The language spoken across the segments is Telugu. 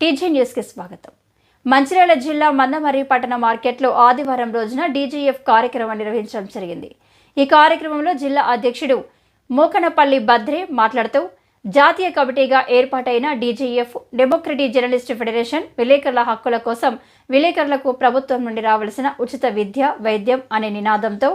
టీజీ న్యూస్కి స్వాగతం. మంచిర్యాల జిల్లా మందమరి పట్టణ మార్కెట్లో ఆదివారం రోజున డీజీఎఫ్ కార్యక్రమం నిర్వహించడం జరిగింది. ఈ కార్యక్రమంలో జిల్లా అధ్యక్షుడు మోకనపల్లి బద్రే మాట్లాడుతూ జాతీయ కమిటీగా ఏర్పాటైన డీజీఎఫ్ డెమోక్రటిక్ జర్నలిస్ట్ ఫెడరేషన్ విలేకరుల హక్కుల కోసం విలేకరులకు ప్రభుత్వం నుండి రావాల్సిన ఉచిత విద్య వైద్యం అనే నినాదంతో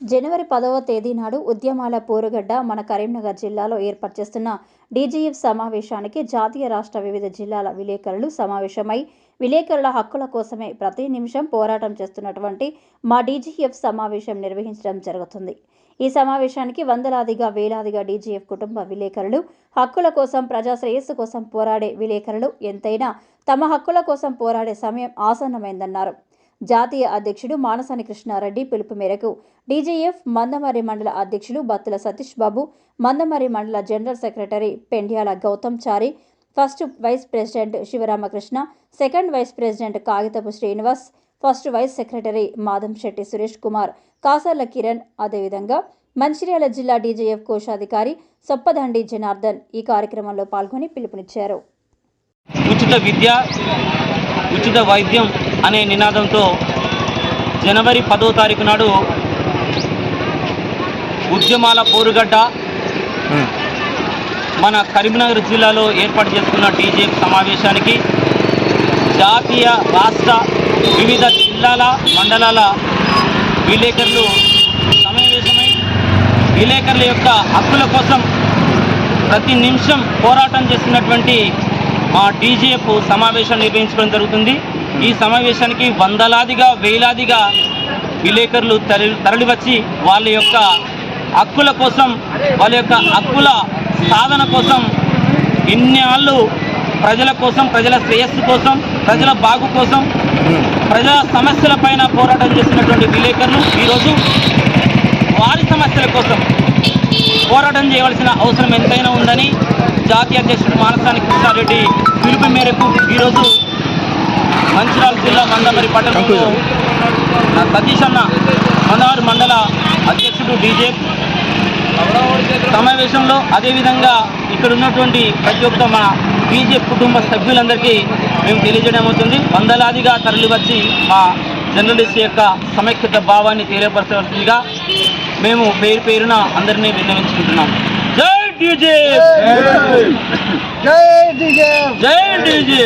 జనవరి పదవ తేదీ నాడు ఉద్యమాల పోరుగడ్డ మన కరీంనగర్ జిల్లాలో ఏర్పాటు చేస్తున్న డీజీఎఫ్ సమావేశానికి జాతీయ రాష్ట్ర వివిధ జిల్లాల విలేకరులు సమావేశమై విలేకరుల హక్కుల కోసమే ప్రతి నిమిషం పోరాటం చేస్తున్నటువంటి మా డీజీఎఫ్ సమావేశం నిర్వహించడం జరుగుతుంది. ఈ సమావేశానికి వందలాదిగా వేలాదిగా డీజీఎఫ్ కుటుంబ విలేకరులు హక్కుల కోసం ప్రజా శ్రేయస్సు కోసం పోరాడే విలేకరులు ఎంతైనా తమ హక్కుల కోసం పోరాడే సమయం ఆసన్నమైందన్నారు. జాతీయ అధ్యక్షుడు మానసాని కృష్ణారెడ్డి పిలుపు మేరకు డీజీఎఫ్ మందమరి మండల అధ్యక్షులు బత్తుల సతీష్ బాబు మందమరి మండల general secretary Pendyala Gautam Chari first vice president Sivaramakrishna second vice president Kagitapu Srinivas first vice secretary Madham Shetty Suresh Kumar Kasarla Kiran అదేవిధంగా మంచిర్యాల జిల్లా డీజేఎఫ్ కోశాధికారి సొప్పదండి జనార్దన్ ఈ కార్యక్రమంలో పాల్గొని పిలుపునిచ్చారు. ఉచిత విద్య ఉచిత వైద్యం అనే నినాదంతో జనవరి పదో తారీఖు నాడు ఉద్యమాల పోరుగడ్డ మన కరీంనగర్ జిల్లాలో ఏర్పాటు చేసుకున్న టీజీఎఫ్ సమావేశానికి జాతీయ రాష్ట్ర వివిధ జిల్లాల మండలాల విలేకరులు సమావేశమై విలేకరుల యొక్క హక్కుల కోసం ప్రతి నిమిషం పోరాటం చేస్తున్నటువంటి మా డీజేఎఫ్ సమావేశం నిర్వహించడం జరుగుతుంది. ఈ సమావేశానికి వందలాదిగా వేలాదిగా విలేకరులు తరలి తరలివచ్చి వాళ్ళ యొక్క హక్కుల కోసం వాళ్ళ యొక్క హక్కుల సాధన కోసం ఇన్నాళ్ళు ప్రజల కోసం ప్రజల శ్రేయస్సు కోసం ప్రజల బాగు కోసం ప్రజా సమస్యల పైన పోరాటం చేసినటువంటి విలేకరులు ఈరోజు వారి సమస్యల కోసం పోరాటం చేయవలసిన అవసరం ఎంతైనా ఉందని జాతీయ అధ్యక్షుడు మానసాని కృష్ణారెడ్డి పిలుపు మేరకు ఈరోజు మంచిర్యాల జిల్లా మందమరి పట్టణంలో నా సతీష్ అన్న మందమరి మండల అధ్యక్షుడు డీజే. సమావేశంలో అదేవిధంగా ఇక్కడ ఉన్నటువంటి ప్రతి ఒక్క మా బీజే కుటుంబ సభ్యులందరికీ మేము తెలియజేయడం అవుతుంది. వందలాదిగా తరలివచ్చి మా జర్నలిస్ట్ యొక్క సమైక్యత భావాన్ని తెలియపరచవలసిందిగా మేము పేరు పేరున అందరినీ విన్నవించుకుంటున్నాం. జై డీజే! జై డీజే! జై డీజే!